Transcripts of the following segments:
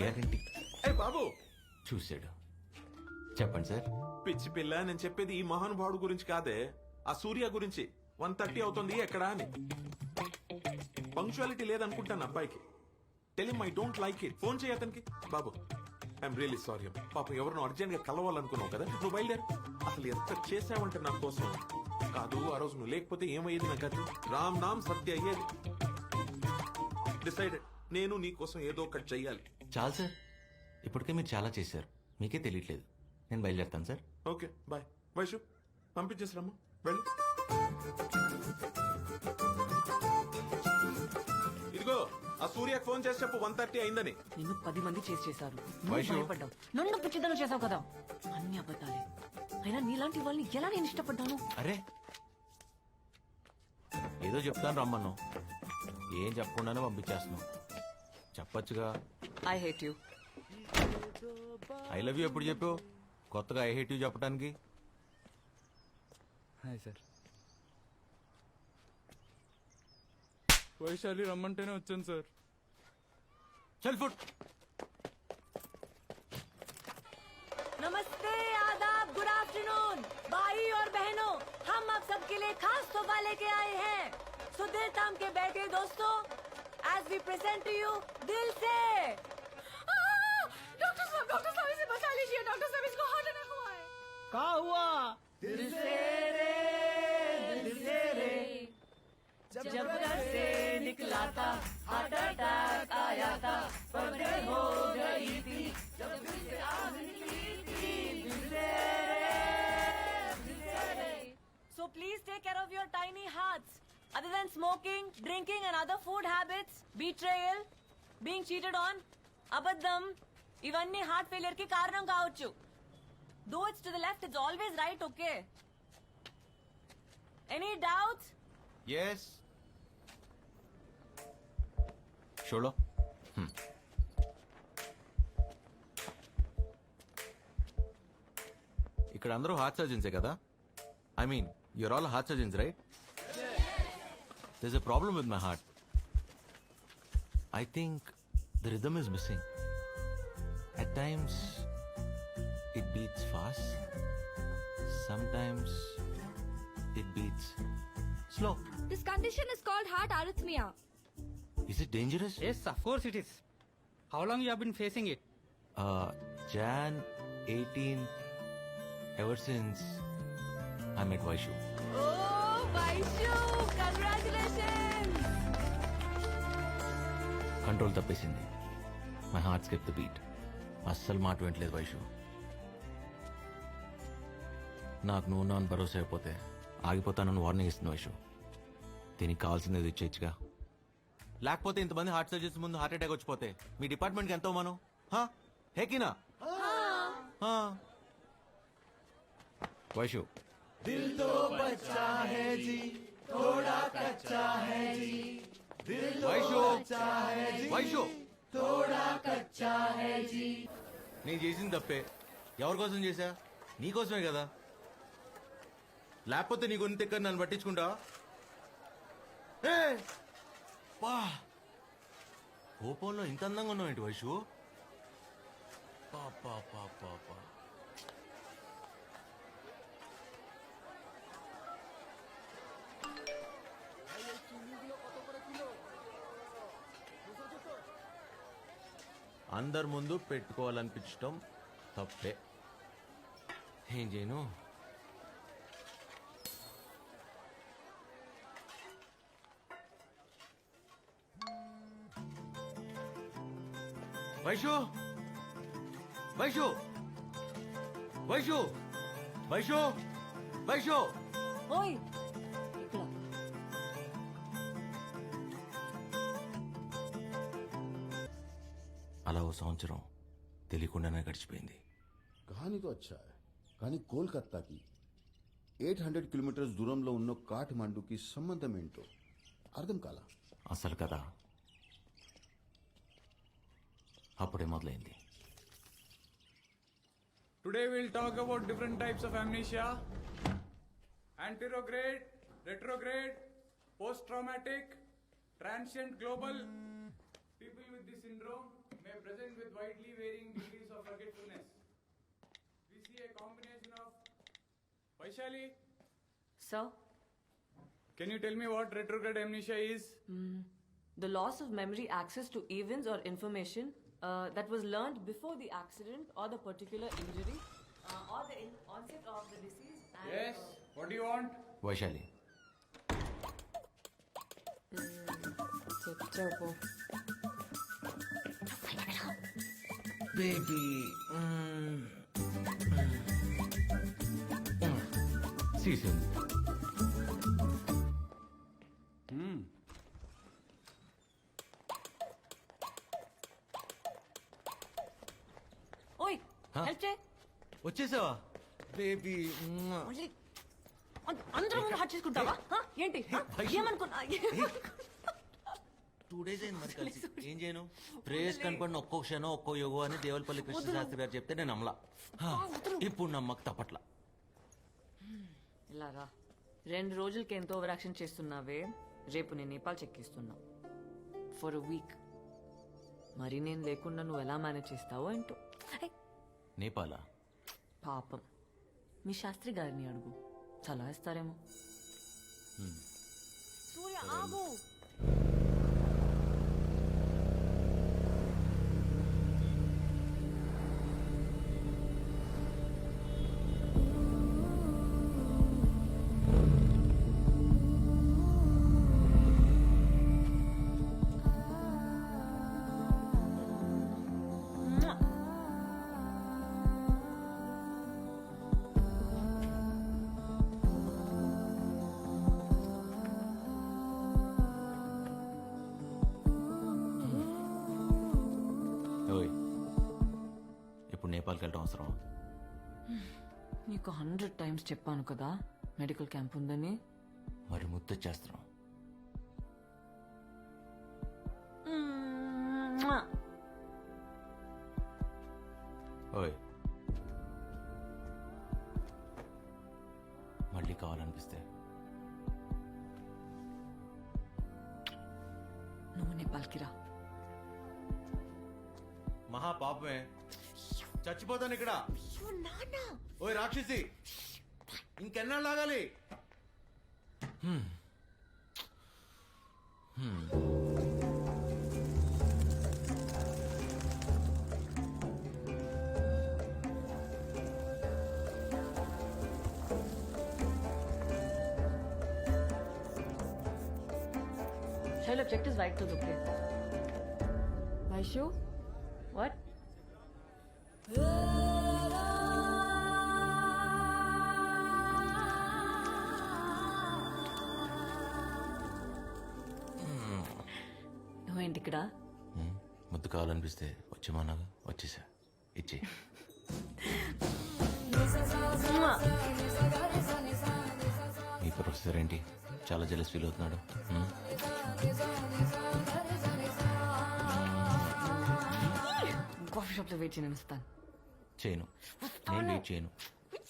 Guarantee. ఏ బాబు! చూశాడు. చెప్పండి sir. పిచ్చి పిల్ల నేను చెప్పేది ఈ మహానుభావుడు గురించి కాదే. ఆ సూర్య గురించి. వన్ థర్టీ అవుతుంది ఎక్కడా అని. పంక్చువాలిటీ లేదనుకుంటాను అబ్బాయికి. టెలిమ్ I don't like it phone చేయ అతనికి. బాబు ఐఎమ్ రియలీ సారీ పాపం ఎవరినో అర్జెంట్గా కలవాలనుకున్నావు కదా? నువ్వు బయలుదేరు. అసలు ఎంత చేసావంటే నా కోసం? కాదు ఆ రోజు నువ్వు లేకపోతే ఏమయ్యేది నా గతి రామ్ నామ్ సత్య అయ్యేది. డిసైడెడ్ నేను నీ కోసం ఏదో ఒకటి చెయ్యాలి. చాలు సార్. ఇప్పటికే మీరు చాలా చేశారు. మీకే తెలియట్లేదు. నేను బయలుదేరుతాను సార్. Okay bye. వైషు పంపించేసిరమ్మా వెళ్ళు. ఇదిగో ఆ సూర్యకి ఫోన్ చేసి చెప్పు వన్ థర్టీ అయిందని. నిన్ను పది మంది చేసి చేశారు. నువ్వు వైషు. భయపడ్డావు. నన్ను పిచ్చిదనం చేసావు కదా. అన్ని అబద్ధాలే. అయినా నీలాంటి వాళ్ళని ఎలా నేను ఇష్టపడ్డాను? అరే ఏదో చెప్తాను రమ్మను. ఏం చెప్పకుండానే పంపించేస్తున్నావు. చెప్పొచ్చుగా. I hate you I love you ఎప్పుడు చెప్పావు కొత్తగా ఐ హేట్ యూ చెప్పడానికి హాయ్ సార్ వైశాలి రమ్మంటేనే వచ్చాను సార్ చల్ ఫుట్ नमस्ते आदाब गुड आफ्टरनून भाई और बहनों हम आप सबके लिए खास तोहफा लेके आए हैं सो दिल थाम के बैठे दोस्तों as we present to you दिल से डॉक्टर साहब इसको हार्ट अटैक हुआ है हुआ दिल से रे दिल से रे जब घर से निकला था हार्ट अटैक आया था हो गई थी जब दिल से आग निकली थी दिल से रे So please take care of your tiny hearts. Other than smoking, drinking, and other food habits, betrayal, being cheated on, abadham. ఇవన్నీ హార్ట్ ఫెయిలియర్కి కారణం కావచ్చు. Though it's to the left it's always right okay any doubts yes షోలో ఇక్కడ అందరూ heart సర్జన్సే కదా? I mean you're all heart surgeons right this a problem with my heart I think the rhythm is missing at times it beats fast sometimes it beats slow This condition is called heart arrhythmia. Is it dangerous Yes, of course it is. How long you have been facing it? Uh, Jan 18, ever since I met Vaishu. ఓ Vaishu congratulations control తప్పేసింది my heart skip the beat అస్సలు మాట వింటలేదు వైషు. నాకు నువ్వు నా అని భరోసా అయిపోతే ఆగిపోతానని warning ఇస్తుంది వైషు. దీనికి కావాల్సింది ఇచ్చేచ్చుగా లేకపోతే ఇంతమంది హార్ట్ సర్జరీస్ ముందు హార్ట్ అటాక్ వచ్చిపోతే మీ డిపార్ట్మెంట్కి ఎంతో మనం హా? హేకినా హా. వైషు. వైషు. వైషు. నేను చేసింది తప్పే. ఎవరి కోసం చేశా? నీకోసమే కదా. లేకపోతే నీ కొన్ని తెక్కని నన్ను పట్టించుకుంటా ఏ! పా! కోపంలో ఇంత అందంగా ఉన్నావు ఏంటి వైషు పా పా పా. అందరి ముందు పెట్టుకోవాలనిపించటం తప్పే. ఏం చేయను? వైషు! వైషు! వైషు! వైషు! వైషు! ఓయ్! అలా ఓ సంవత్సరం తెలియకుండానే గడిచిపోయింది. కానీతో వచ్చా కానీ కోల్కత్తాకి ఎయిట్ హండ్రెడ్ కిలోమీటర్స్ దూరంలో ఉన్న కాఠ్మండుకి సంబంధం ఏంటో అర్థం కాలా? అసలు కదా అప్పుడే మొదలైంది. Today will talk about different types of amnesia anterograde retrograde post traumatic transient global people with the syndrome present with widely varying degrees of forgetfulness. We see a combination of Vaishali. Sir? Can you tell me what retrograde amnesia is? Mm. The loss of memory access to events or information uh, that was learned before the accident or the particular injury uh, or the in onset of the disease. yes, uh, what do you want? Vaishali. Mm. Baby season ఓయ్ Huh? Help చేయి వచ్చేసావా baby మళ్ళీ అందరూ ముందు hot చేసుకుంటావా? Huh? ఏంటి? Huh? ఏమనుకున్నా two days అయింది మరి కలిసి. ఏం చేయను? ప్రేయస్ కనపడిన ఒక్కో క్షణం ఒక్కో యోగో అని దేవలపల్లి కృష్ణ శాస్త్రి గారు చెప్తే నేను నమ్మలా. హా, ఇప్పుడు నమ్మక తప్పట్ల. ఇలాగా రెండు రోజులకి ఎంతో ఓవర్ యాక్షన్ చేస్తున్నావే. రేపు నేను నేపాల్ చెక్కిస్తున్నా ఫర్ అ వీక్ మరి నేను లేకుండా నువ్వు ఎలా మేనేజ్ చేస్తావో ఏంటో. ఐ, నేపాలా? పాపం. మీ శాస్త్రి గారిని అడుగు. సలహా ఇస్తారేమో సూర్య ఆగు. నేపాల్కి వెళ్ళడం అవసరం నీకు హండ్రెడ్ టైమ్స్ చెప్పాను కదా మెడికల్ క్యాంప్ ఉందని. మరి ముద్దొచ్చేస్తున్నాం ఓయ్. మళ్ళీ కావాలనిపిస్తే. నువ్వు నేపాల్కి రా. మహా పాపమే. చచ్చిపోతాను ఇక్కడ ఓయ్ రాక్షసి ఇంకెన్నాళ్ళు లాగాలి Shall object his right to look in. Vaishu? What? నువ్వేంటి ఇక్కడ ముద్దు కావాలనిపిస్తే వచ్చేమన్నాగా? వచ్చేసా. ఇచ్చే. మీ ప్రొఫెసర్ ఏంటి? చాలా జలస్ ఫీల్ అవుతున్నాడు? కాఫీ షాప్లో వెయిట్ చేయను ఇస్తాను చేయను నేను వెయిట్ చేయను.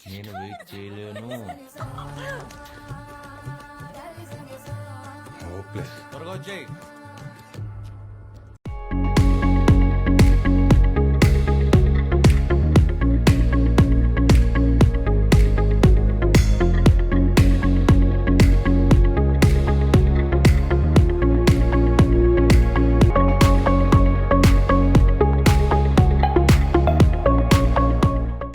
నేను వెయిట్ చేయలేను. త్వరగా వచ్చేయి.